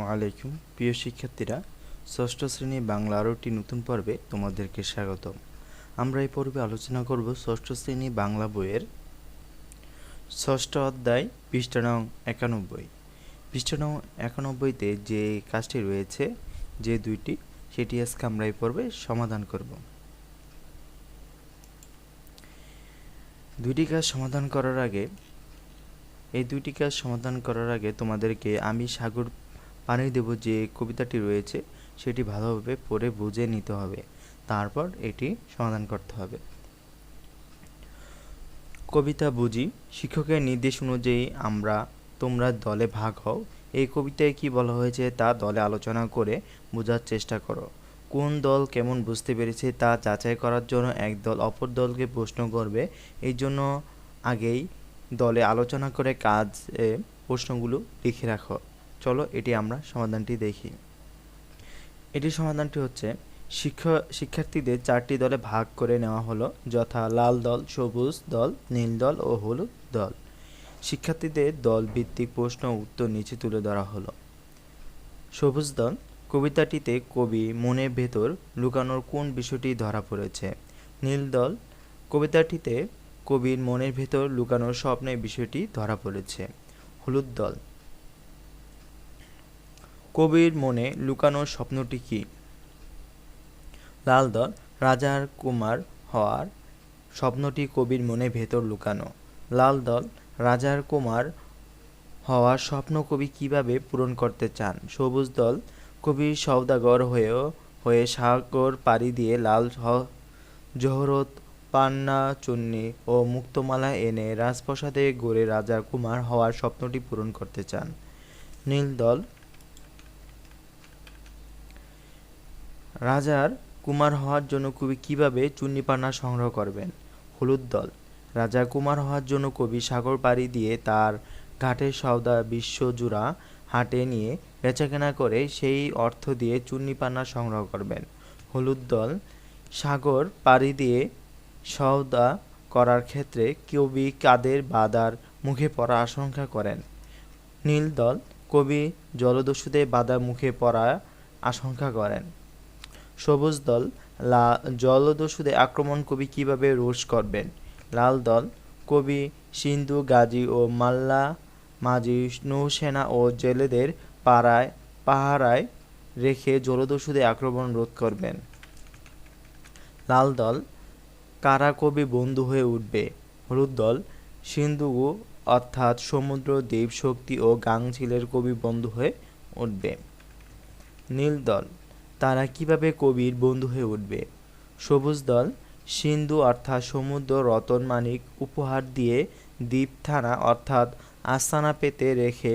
আসসালামু আলাইকুম। প্রিয় শিক্ষার্থীরা, ষষ্ঠ শ্রেণি বাংলা আরও একটি নতুন পর্বে তোমাদেরকে স্বাগতম। আমরা এই পর্বে আলোচনা করব ষষ্ঠ শ্রেণি বাংলা বইয়ের ষষ্ঠ অধ্যায়, পৃষ্ঠা নং একানব্বই। পৃষ্ঠা নং একানব্বইতে যে কাজটি রয়েছে, যে দুইটি, সেটি আজকে আমরা এই পর্বে সমাধান করব। দুইটি কাজ সমাধান করার আগে, এই দুইটি কাজ সমাধান করার আগে তোমাদেরকে আমি সাগর পানি দেব যে কবিতাটি রয়েছে, সেটি ভালোভাবে পড়ে বুঝে নিতে হবে। তারপর এটি সমাধান করতে হবে। কবিতা বুঝি, শিক্ষকের নির্দেশ অনুযায়ী আমরা তোমরা দলে ভাগ হও। এই কবিতায় কি বলা হয়েছে তা দলে আলোচনা করে বোঝার চেষ্টা করো। কোন দল কেমন বুঝতে পেরেছে তা যাচাই করার জন্য এক দল অপর দলকে প্রশ্ন করবে। এই জন্য আগেই দলে আলোচনা করে কাজ প্রশ্নগুলো লিখে রাখো। চলো এটি আমরা সমাধানটি দেখি। এটি সমাধানটি হচ্ছে, শিক্ষা, শিক্ষার্থীদের চারটি দলে ভাগ করে নেওয়া হলো, যথা লাল দল, সবুজ দল, নীল দল ও হলুদ দল। শিক্ষার্থীদের দল ভিত্তিক প্রশ্ন উত্তর নিচে তুলে ধরা হলো। সবুজ দল, কবিতাটিতে কবি মনের ভেতর লুকানোর কোন বিষয়টি ধরা পড়েছে? নীল দল, কবিতাটিতে কবির মনের ভেতর লুকানোর স্বপ্নের বিষয়টি ধরা পড়েছে। হলুদ দল কবির মনে লুকানোর স্বপ্নটি কি? লাল দল রাজার কুমার হওয়ার স্বপ্নটি কবির মনে ভেতর লুকানো। লাল দল রাজার কুমার হওয়ার স্বপ্ন কবি কীভাবে পূরণ করতে চান? সবুজ দল কবি সওদাগর হয়েও, হয়ে সাগর পাড়ি দিয়ে লাল জহরত, পান্না, চুন্নি ও মুক্তমালা এনে রাজপ্রাসাদে গড়ে রাজা কুমার হওয়ার স্বপ্নটি পূরণ করতে চান। নীল দল রাজার কুমার হওয়ার জন্য কবি কীভাবে চুন্নিপান্না সংগ্রহ করবেন? হলুদ দল। রাজা কুমার হওয়ার জন্য কবি সাগর পাড়ি দিয়ে তার ঘাটের সওদা বিশ্বজুড়া হাটে নিয়ে বেচাকেনা করে সেই অর্থ দিয়ে চুন্নিপান্না সংগ্রহ করবেন। হলুদ দল সাগর পাড়ি দিয়ে সওদা করার ক্ষেত্রে কবি কাদের বাদার মুখে পড়া আশঙ্কা করেন? নীল দল। কবি জলদস্যুদের বাধার মুখে পড়া আশঙ্কা করেন। সবুজ দল জলদস্যুদের আক্রমণ কবি কীভাবে রোষ করবেন? লাল দল, কবি সিন্ধু, গাজী ও মাল্লা মাঝি, নৌসেনা ও জেলেদের পাড়ায়, পাহারায় রেখে জলদস্যুদের আক্রমণ রোধ করবেন। লাল দল, কারা কবি বন্ধু হয়ে উঠবে? হলুদ দল, সিন্ধু অর্থাৎ সমুদ্র দেব শক্তি ও গাংচিলের কবি বন্ধু হয়ে উঠবে। নীল দল তারা কীভাবে কবির বন্ধু হয়ে উঠবে? সবুজ দল, সিন্ধু অর্থাৎ সমুদ্র রতন মানিক উপহার দিয়ে দ্বীপ থানা অর্থাৎ আস্তানা পেতে রেখে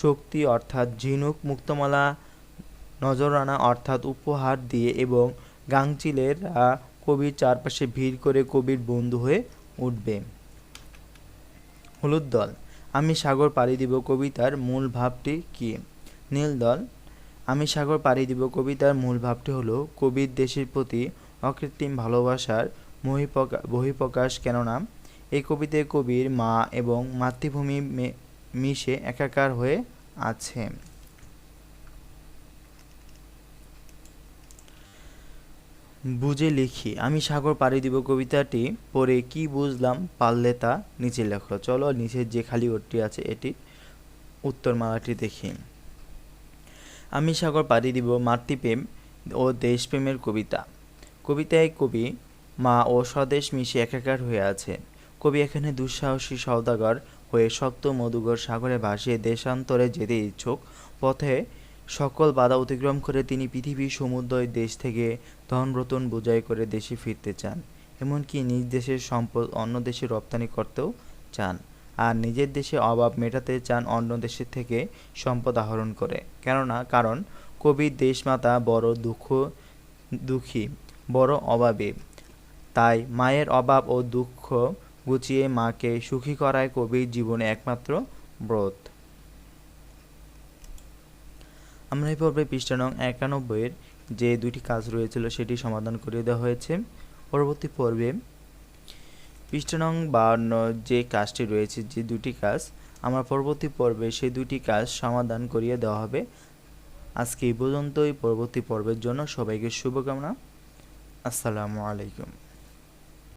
শক্তি অর্থাৎ ঝিনুক মুক্তমালা, নজরানা অর্থাৎ উপহার দিয়ে এবং গাংচিলের কবির চারপাশে ভিড় করে কবির বন্ধু হয়ে উঠবে। হলুদ দল, আমি সাগর পাড়ি দিব কবিতার মূল ভাবটি কি? নীল দল আমি সাগর পাড়ি দিব। কবিতার মূল ভাবটি হলো, কবির দেশের প্রতি অকৃত্রিম ভালোবাসার বহিঃপ্রকা- বহিঃপ্রকাশ কেননা এই কবিতায় কবির মা এবং মাতৃভূমি মিশে একাকার হয়ে আছে। বুঝে লিখি, আমি সাগর পাড়ি দিব কবিতাটি, পড়ে কি বুঝলাম পারলে তা নিচে লেখো। চলো নিচের যে খালি ওরটি আছে এটি উত্তরমালাটি দেখি। আমি সাগর পাড়ি দিব মাতৃপ্রেম ও দেশপ্রেমের কবিতা। কবিতায় কবি, মা ও স্বদেশ মিশে একাকার হয়ে আছে। কবি এখানে দুঃসাহসী সওদাগর হয়ে শক্ত মধুগর সাগরে ভাসিয়ে দেশান্তরে যেতে ইচ্ছুক। পথে সকল বাধা অতিক্রম করে তিনি পৃথিবীর সমুদ্র দেশ থেকে ধনরতন বোঝাই করে দেশে ফিরতে চান। এমনকি নিজ দেশের সম্পদ অন্য দেশে রপ্তানি করতেও চান। আর নিজের দেশে অভাব মেটাতে চান অন্য দেশের থেকে সম্পদ আহরণ করে। কেননা, কারণ কবির দেশমাতা বড় দুঃখ, দুঃখী, বড় অভাবে। তাই মায়ের অভাব ও দুঃখ গুছিয়ে মাকে সুখী করায় কবির জীবনে একমাত্র ব্রত। আমরা এই পর্বে পৃষ্ঠা নং একানব্বইয়ের যে দুটি কাজ রয়েছিল, সেটি সমাধান করে দেওয়া হয়েছে। পরবর্তী পর্বে পৃষ্ঠা নং বাহান্ন যে কাজটি রয়েছে, যে দুটি কাজ আমার পরবর্তী পর্বে সেই দুটি কাজ সমাধান করিয়ে দেওয়া হবে। আজকে এই পর্যন্তই। পরবর্তী পর্বের জন্য সবাইকে শুভকামনা। আসসালামু আলাইকুম।